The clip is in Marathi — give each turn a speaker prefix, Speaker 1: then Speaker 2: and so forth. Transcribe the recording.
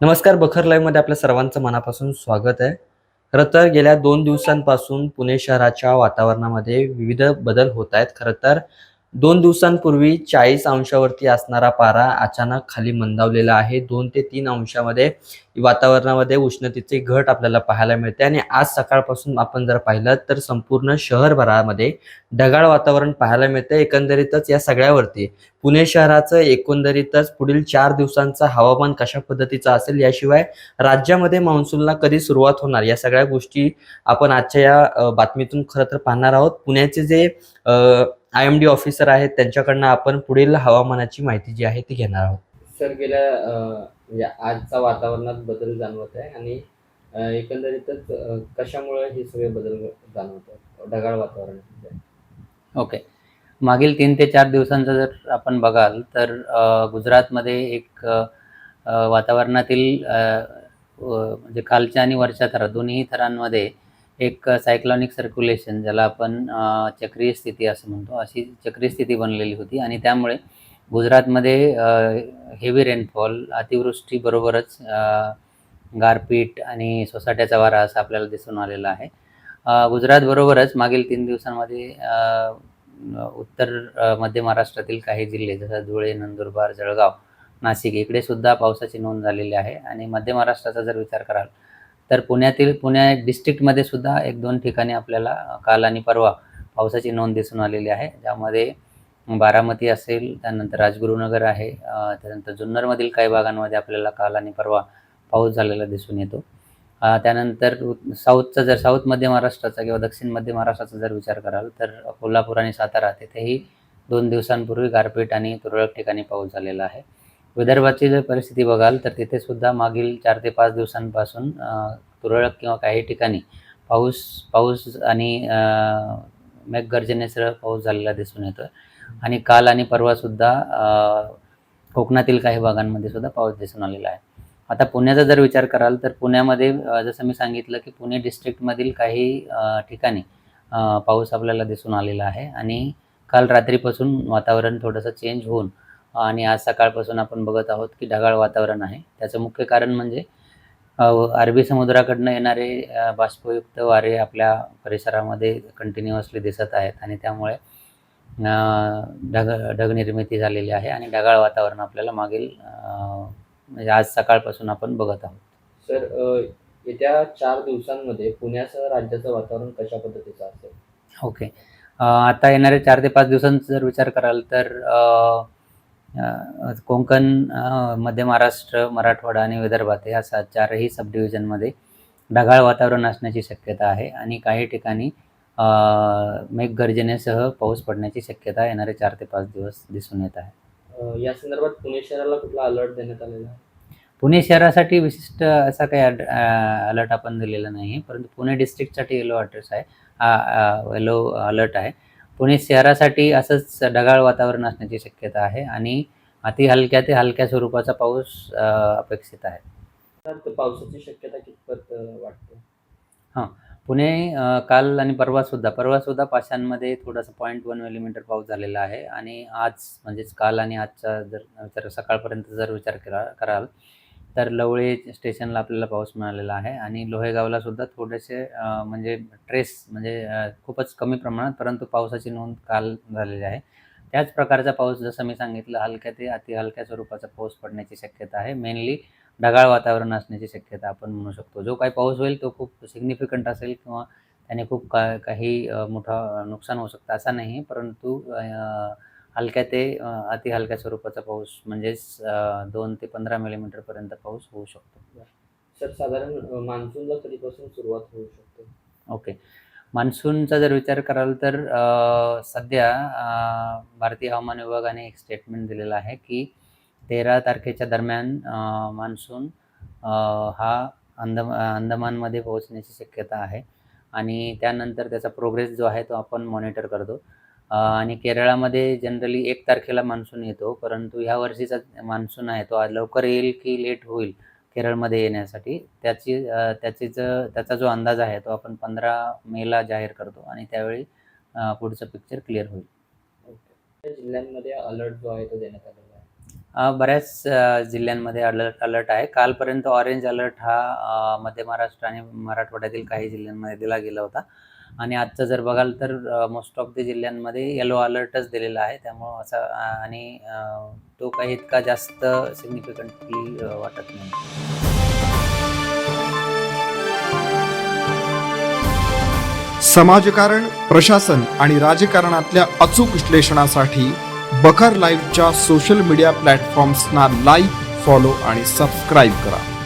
Speaker 1: नमस्कार बखर लाईव्हमध्ये आपल्या सर्वांचं मनापासून स्वागत आहे. खरं तर गेल्या दोन दिवसांपासून पुणे शहराच्या वातावरणामध्ये विविध बदल होत आहेत. खरं तर दोन दिवसांपूर्वी चाळीस अंशावरती असणारा पारा अचानक खाली मंदावलेला आहे. दोन ते तीन अंशामध्ये वातावरणामध्ये उष्णतेची घट आपल्याला पाहायला मिळते आणि आज सकाळपासून आपण जर पाहिलं तर संपूर्ण शहरभरामध्ये ढगाळ वातावरण पाहायला मिळतं. एकंदरीतच या सगळ्यावरती पुणे शहराचं एकंदरीतच पुढील चार दिवसांचं हवामान कशा पद्धतीचं असेल याशिवाय राज्यामध्ये मान्सूनला कधी सुरुवात होणार या सगळ्या गोष्टी आपण आजच्या या बातमीतून खरं तर पाहणार आहोत. पुण्याचे जे आय एम डी ऑफिसर आहेत. त्यांच्याकडनं आपण पुढील हवामानाची माहिती जी आहे ती घेणार आहोत. सर गेल्या म्हणजे आजचा वातावरणात बदल जाणवत आहे आणि एकंदरीतच कशामुळे हे सगळे बदल जाणवत आहेत? ढगाळ वातावरण
Speaker 2: ओके. मागील तीन ते चार दिवसांचं जर आपण बघाल तर गुजरातमध्ये एक वातावरणातील म्हणजे खालच्या आणि वरच्या थरात दोन्ही थरांमध्ये एक सायक्लॉनिक सर्क्युलेशन ज्याला आपण चक्रीय स्थिती असं म्हणतो. अशी चक्रीय स्थिती बनलेली होती आणि त्यामुळे गुजरातमध्ये हेवी रेनफॉल अतिवृष्टीबरोबरच गारपीट आणि सोसाट्याचा वारा असं आपल्याला दिसून आलेला आहे. गुजरातबरोबरच मागील तीन दिवसांमध्ये उत्तर मध्य महाराष्ट्रातील काही जिल्हे जसं धुळे नंदुरबार जळगाव नाशिक इकडे सुद्धा पावसाची नोंद झालेली आहे. आणि मध्य महाराष्ट्राचा जर विचार कराल तर पुण्यातील पुणे डिस्ट्रिक्टमध्ये सुद्धा एक दोन ठिकाणी आपल्याला काल आणि परवा पावसाची नोंद दिसून आलेली आहे. ज्यामध्ये बारामती असेल त्यानंतर राजगुरुनगर आहे त्यानंतर जुन्नरमधील काही भागांमध्ये आपल्याला काल आणि परवा पाऊस झालेला दिसून येतो. त्यानंतर साऊथचा जर साऊथ मध्य महाराष्ट्राचा किंवा दक्षिण मध्य महाराष्ट्राचा जर विचार कराल तर कोल्हापूर आणि सातारा तिथेही दोन दिवसांपूर्वी गारपीट आणि तुरळक ठिकाणी पाऊस झालेला आहे. विदर्भाची जर परिस्थिती बघाल तर तिथे सुद्धा मागील चार ते पाच दिवसांपासून तुरळक किंवा काही ठिकाणी पाऊस पाऊस आणि मेघगर्जनेसह पाऊस झालेला दिसून येतो आणि काल आणि परवासुद्धा कोकणातील काही भागांमध्ये सुद्धा पाऊस दिसून आलेला आहे. आता पुण्याचा जर विचार कराल तर पुण्यामध्ये जसं मी सांगितलं की पुणे डिस्ट्रिक्टमधील काही ठिकाणी पाऊस आपल्याला दिसून आलेला आहे. आणि काल रात्रीपासून वातावरण थोडंसं चेंज होऊन आणि आज सकाळपासून आपण बघत आहोत की ढगाळ वातावरण आहे. त्याचं मुख्य कारण म्हणजे अरबी समुद्राकडनं येणारे बाष्पयुक्त वारे आपल्या परिसरामध्ये कंटिन्युअसली दिसत आहेत आणि त्यामुळे ढग ढग निर्मिती झालेली आहे आणि ढगाळ वातावरण आपल्याला मागील म्हणजे आज सकाळपासून आपण बघत आहोत.
Speaker 1: सर येत्या चार दिवसांमध्ये पुण्यासह राज्याचं वातावरण कशा पद्धतीचं असेल?
Speaker 2: ओके. आता येणाऱ्या चार ते पाच दिवसांचा जर विचार कराल तर कोकण मध्य महाराष्ट्र मराठवाडा आणि विदर्भात या सा चारही सब डिव्हिजनमध्ये ढगाळ वातावरण असण्याची शक्यता आहे आणि काही ठिकाणी मेघगर्जनेसह पाऊस पडण्याची शक्यता येणारे चार ते पाच दिवस दिसून येत आहे.
Speaker 1: या संदर्भात पुणे शहराला कुठला अलर्ट देण्यात आलेला आहे?
Speaker 2: पुणे शहरासाठी विशिष्ट असा काही अलर्ट आपण दिलेला नाही परंतु पुणे डिस्ट्रिक्टसाठी येलो अड्रेस आहे. येलो अलर्ट आहे. पुणे शहरासाठी असंच ढगाळ वातावरण असण्याची शक्यता आहे आणि अति हलक्या ते हलक्या स्वरूपाचा पाऊस अपेक्षित आहे.
Speaker 1: तर पावसाची शक्यता कितपत वाटते?
Speaker 2: पुणे अ, काल आणि परवासुद्धा परवासुद्धा पाषाणमध्ये थोडासा पॉईंट वन मिलीमीटर पाऊस झालेला आहे आणि आज म्हणजेच काल आणि आजचा जर विचार सकाळपर्यंत जर विचार करा कराल तर लवळे स्टेशनला आपल्याला पाऊस मिळालेला आहे आणि लोहेगावला सुद्धा थोडेसे म्हणजे ट्रेस म्हणजे खूपच कमी प्रमाणात परंतु पावसाची नोंद काल झालेली आहे. त्याच प्रकारचा पाऊस जसं मी सांगितलं हलक्या ते अति हलक्या स्वरूपाचा पाऊस पडण्याची शक्यता आहे. मेनली ढगाळ वातावरण असण्याची शक्यता आपण म्हणू शकतो. जो काही पाऊस होईल तो खूप सिग्निफिकंट असेल किंवा त्याने खूप का काही मोठं नुकसान होऊ शकतं असा नाही परंतु हलक्या ते अति हलक्या स्वरूपाचा पाऊस म्हणजेच दोन ते पंधरा मिलीमीटरपर्यंत पाऊस होऊ शकतो.
Speaker 1: सर साधारण मान्सूनला कधीपासून सुरुवात होऊ शकते?
Speaker 2: ओके. मान्सूनचा जर विचार कराल तर सध्या भारतीय हवामान विभागाने एक स्टेटमेंट दिलेलं आहे की तेरा तारखेच्या दरम्यान मान्सून हा अंदम अंदमानमध्ये पोहोचण्याची शक्यता आहे. आणि त्यानंतर त्याचा प्रोग्रेस जो आहे तो आपण मॉनिटर करतो. आणि केरळामध्ये जनरली एक तारखेला मान्सून येतो परंतु ह्या वर्षीचा मान्सून आहे तो लवकर येईल की लेट होईल केरळमध्ये येण्यासाठी. त्याची त्याची ज त्याचा जो अंदाज आहे तो आपण पंधरा मेला जाहीर करतो आणि त्यावेळी पुढचं पिक्चर क्लिअर होईल.
Speaker 1: जिल्ह्यांमध्ये अलर्ट जो आहे तो देण्यात आलेला आहे.
Speaker 2: बऱ्याच जिल्ह्यांमध्ये अलर्ट अलर्ट आहे. कालपर्यंत ऑरेंज अलर्ट हा मध्य महाराष्ट्र आणि मराठवाड्यातील काही जिल्ह्यांमध्ये दिला गेला होता. आणि आजचं जर बघाल तर मोस्ट ऑफ द जिल्ह्यांमध्ये येलो अलर्टच दिलेला आहे. त्यामुळं असा आणि तो काही इतका जास्त सिग्निफिकंटली वाटत नाही.
Speaker 3: समाजकारण प्रशासन आणि राजकारणातल्या अचूक विश्लेषणासाठी बखर लाईव्हच्या सोशल मीडिया प्लॅटफॉर्म्सना लाईक फॉलो आणि सबस्क्राईब करा.